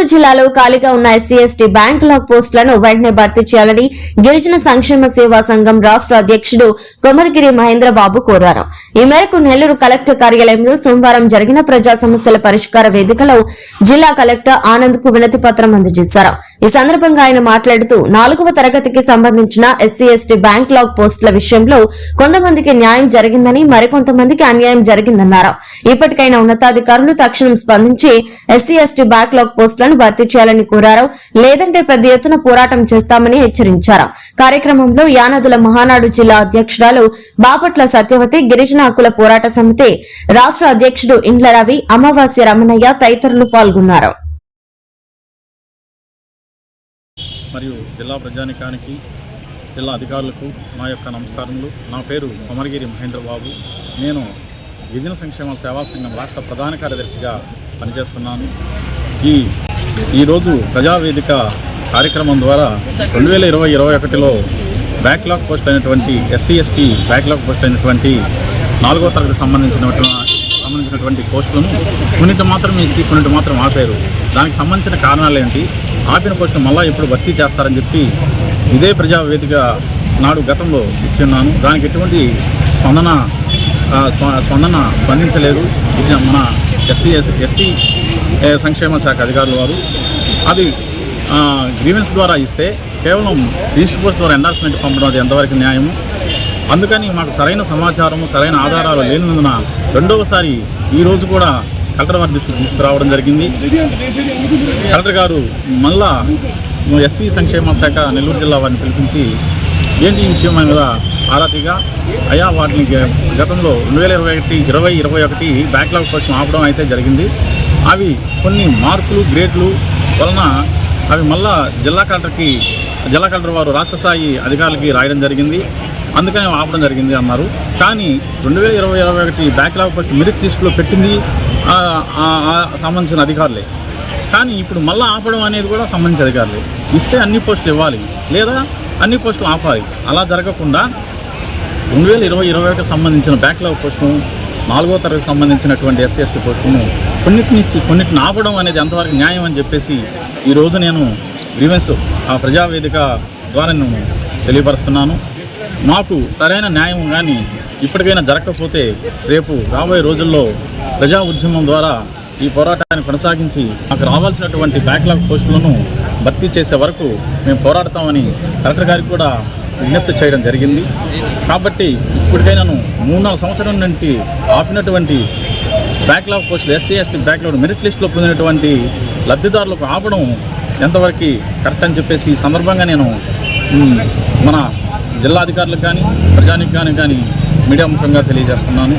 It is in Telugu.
గుంటూరు జిల్లాలో ఖాళీగా ఉన్న ఎస్సీ ఎస్టీ బ్యాంక్ లాక్ పోస్టులను వెంటనే భర్తీ చేయాలని గిరిజన సంక్షేమ సేవా సంఘం రాష్ట్ర అధ్యక్షుడు కొమరగిరి మహేంద్రబాబు కోరారు. ఈ మేరకు నెల్లూరు కలెక్టర్ కార్యాలయంలో సోమవారం జరిగిన ప్రజా సమస్యల పరిష్కార వేదికలో జిల్లా కలెక్టర్ ఆనంద్కు వినతి పత్రం అందజేశారు. ఈ సందర్భంగా ఆయన మాట్లాడుతూ నాలుగవ తరగతికి సంబంధించిన ఎస్సీ ఎస్టీ బ్యాంక్ లాక్ పోస్టుల విషయంలో కొంతమందికి న్యాయం జరిగిందని మరికొంతమందికి అన్యాయం జరిగిందన్నారు. ఇప్పటికైనా ఉన్నతాధికారులు తక్షణం స్పందించి ఎస్సీ ఎస్టీ బ్యాక్లాగ్ పోస్టులను భర్తీ చేయాలని కోరారు. లేదంటే పెద్ద ఎత్తున పోరాటం చేస్తామని హెచ్చరించారు. కార్యక్రమంలో యానదుల మహానాడు జిల్లా అధ్యక్షురాలు బాపట్ల సత్యవతి గిరిజన హక్కుల పోరాట సమితి రాష్ట్ర అధ్యక్షుడు ఇండ్ల రవి అమావాస్య రమణయ్య తదితరులు పాల్గొన్నారు. మరియు జిల్లా ప్రజానికానికి జిల్లా అధికారులకు నా యొక్క నమస్కారములు. నా పేరు కొమరగిరి మహేంద్రబాబు. నేను గిరిజన సంక్షేమ సేవా సంఘం రాష్ట్ర ప్రధాన కార్యదర్శిగా పనిచేస్తున్నాను. ఈ ఈరోజు ప్రజావేదిక కార్యక్రమం ద్వారా రెండు వేల ఇరవై ఇరవై ఒకటిలో బ్యాక్లాగ్ పోస్ట్ అయినటువంటి ఎస్సీ ఎస్టీ బ్యాక్లాగ్ పోస్ట్ అయినటువంటి నాలుగో తరగతి సంబంధించినటువంటి సంబంధించినటువంటి పోస్టులను కొన్నిటి మాత్రం ఇచ్చి కొన్నిటి మాత్రం ఆపారు. దానికి సంబంధించిన కారణాలు ఏంటి? ఆపిన పోస్టులు మళ్ళీ ఇప్పుడు భర్తీ చేస్తారని చెప్పి ఇదే ప్రజావేదిక నాడు గతంలో ఇచ్చి ఉన్నాను. దానికి ఎటువంటి స్పందన స్పందన స్పందించలేదు. ఇది మన ఎస్సీ ఎస్సీ సంక్షేమ శాఖ అధికారుల వారు. అది గ్రీవెన్స్ ద్వారా ఇస్తే కేవలం రిజిస్టర్ పోస్ట్ ద్వారా ఎండార్స్మెంట్ పంపడం అది ఎంతవరకు న్యాయము? అందుకని మాకు సరైన సమాచారము సరైన ఆధారాలు లేనందున రెండవసారి ఈ రోజు కూడా కలెక్టర్ వారి దృష్టికి తీసుకురావడం జరిగింది. కలెక్టర్ గారు మళ్ళా ఎస్సీ సంక్షేమ శాఖ నెల్లూరు జిల్లా వారిని పిలిపించి ఏంటి ఈ విషయం మీద ఆరాతిగా అయా వాటిని గతంలో రెండు వేల ఇరవై ఒకటి ఇరవై ఇరవై ఒకటి బ్యాక్లాగ్ కోసం ఆపడం అయితే జరిగింది. అవి కొన్ని మార్కులు గ్రేడ్లు వలన అవి మళ్ళా జిల్లా కలెక్టర్కి జిల్లా కలెక్టర్ వారు రాష్ట్ర స్థాయి అధికారులకి రాయడం జరిగింది. అందుకని ఆపడం జరిగింది అన్నారు. కానీ రెండు వేల ఇరవై ఇరవై ఒకటి బ్యాక్లాగ్ పోస్ట్ మెరిట్ లిస్టులో పెట్టింది సంబంధించిన అధికారులే. కానీ ఇప్పుడు మళ్ళీ ఆపడం అనేది కూడా సంబంధించిన అధికారులే. ఇస్తే అన్ని పోస్టులు ఇవ్వాలి. లేదా అన్ని పోస్టులు ఆపాలి. అలా జరగకుండా రెండు వేల ఇరవై ఇరవై ఒకటి సంబంధించిన బ్యాక్లాగ్ పోస్టును నాలుగో తరగతి సంబంధించినటువంటి ఎస్సీ ఎస్టీ పోస్టును కొన్నిటిని ఇచ్చి కొన్నిటిని ఆపడం అనేది ఎంతవరకు న్యాయం అని చెప్పేసి ఈరోజు నేను గ్రీవెన్స్ ఆ ప్రజావేదిక ద్వారా నేను తెలియపరుస్తున్నాను. మాకు సరైన న్యాయం కానీ ఇప్పటికైనా జరగకపోతే రేపు రాబోయే రోజుల్లో ప్రజా ఉద్యమం ద్వారా ఈ పోరాటాన్ని కొనసాగించి మాకు రావాల్సినటువంటి బ్యాక్లాగ్ పోస్టులను భర్తీ చేసే వరకు మేము పోరాడతామని కలెక్టర్ గారికి కూడా విజ్ఞప్తి చేయడం జరిగింది. కాబట్టి ఇప్పటికైనాను మూడు నాలుగు సంవత్సరం నుండి ఆపినటువంటి బ్యాక్లాగ్ పోస్టులు ఎస్సీ ఎస్టీ బ్యాక్లాగ్ మెరిట్ లిస్టులో పొందినటువంటి లబ్ధిదారులకు ఆపడం ఎంతవరకు కరెక్ట్ అని చెప్పేసి ఈ సందర్భంగా నేను మన జిల్లా అధికారులకు కానీ ప్రజానికి కానీ కానీ మీడియా ముఖంగా తెలియజేస్తున్నాను.